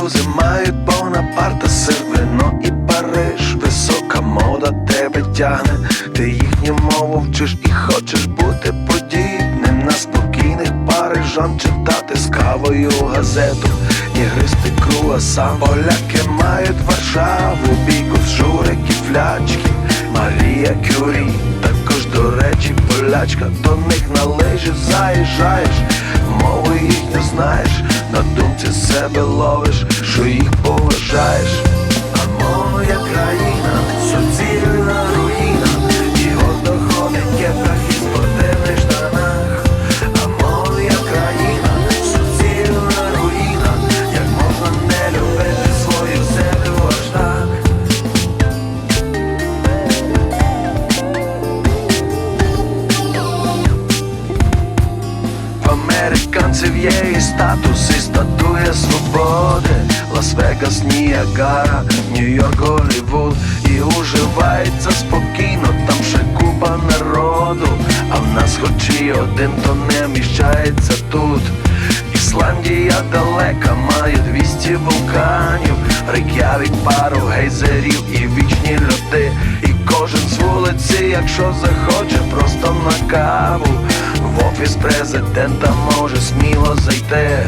французи мають Бонапарта, сир, вино і Париж, висока мода тебе тягне, ти їхню мову вчиш і хочеш бути подібним. На спокійних парижан читати з кавою газету. І гристи круасан. Поляки мають Варшаву, бійку з журики, флячки, Марія Кюрі, також до речі, полячка, до них на лижі заїжджаєш, мови їх не знаєш, на думці себе ловиш, що їх поважаєш. А моя країна суцільна руїна, і гордо ходить в кепках і спортивних штанах. А моя країна суцільна руїна, як можна не любити свою землю аж так. В американців є і статус, і статуя свободи. Лас-Вегас, Ніагара, Нью-Йорк, Голлівуд І уживається спокійно, там ще купа народу. А в нас хоч і один, то не вміщається тут. Ісландія далека, має 200 вулканів. Рейк'явік, пару гейзерів і вічні льоди І кожен з вулиці, якщо захоче, просто на каву. В офіс президента може сміло зайти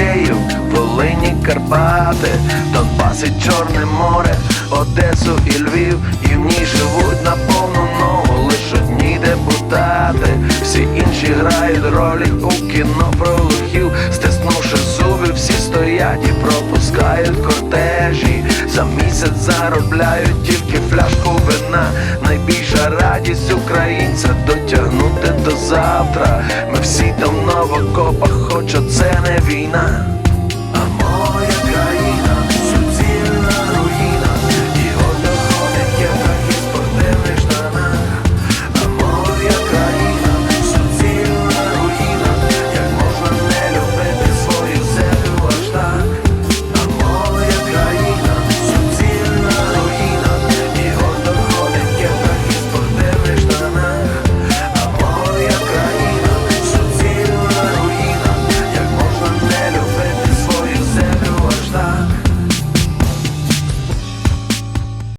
Київ, Волині, Карпати, Донбас і Чорне море, Одесу і Львів, і в ній живуть на повну ногу лиш одні депутати. Всі інші грають ролі у кіно про лохів, стиснувши зуби, всі стоять і пропускають кортежі. За місяць заробляють тільки фляжку вина. Найбільша радість українця дотягнути до завтра. Всі давно в окопах, хоч це не війна.